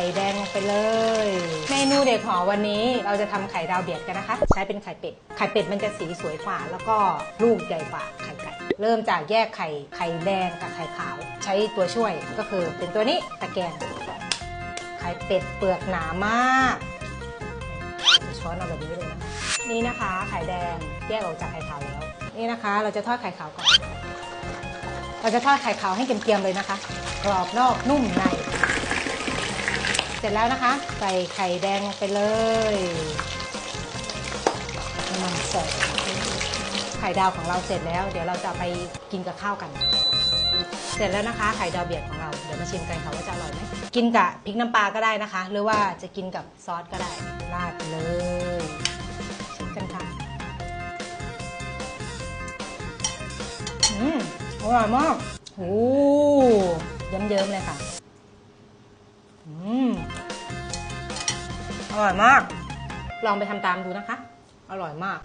ข่แดงลงไปเลย เมนูเด็ดหอวันนี้เราจะทำไข่ดาวเบียดกันนะคะ ใช้เป็นไข่เป็ด ไข่เป็ดมันจะสีสวยกว่า แล้วก็ลูกใหญ่กว่าไข่ไก่ เริ่มจากแยกไข่ไข่แดงกับไข่ขาว ใช้ตัวช่วยก็คือเป็นตัวนี้ตะแกรงไข่เป็ดเปลือกหนามากช้อนเอาแบบนี้เลยนะนี่นะคะไข่แดงแยกออกจากไข่ขาวแล้ว นี่นะคะ เราจะทอดไข่ขาวก่อน เราจะทอดไข่ขาวให้เกรียมๆเลยนะคะ กรอบนอกนุ่มใน เสร็จแล้วนะคะ ใส่ไข่แดงลงไปเลยน้ำมันสดไข่ดาวของเราเสร็จแล้ว เดี๋ยวเราจะไปกินกับข้าวกัน เสร็จแล้วนะคะ ไข่ดาวเบียดของเรา เดี๋ยวมาชิมกันค่ะว่าจะอร่อยไหมกินกับพริกน้ำปลาก็ได้นะคะ หรือว่าจะกินกับซอสก็ได้ราดเลยชิมกันค่ะอืมอร่อยมากโอ้เยิ้มๆเลยค่ะ อืม อร่อยมาก ลองไปทำตามดูนะคะ อร่อยมาก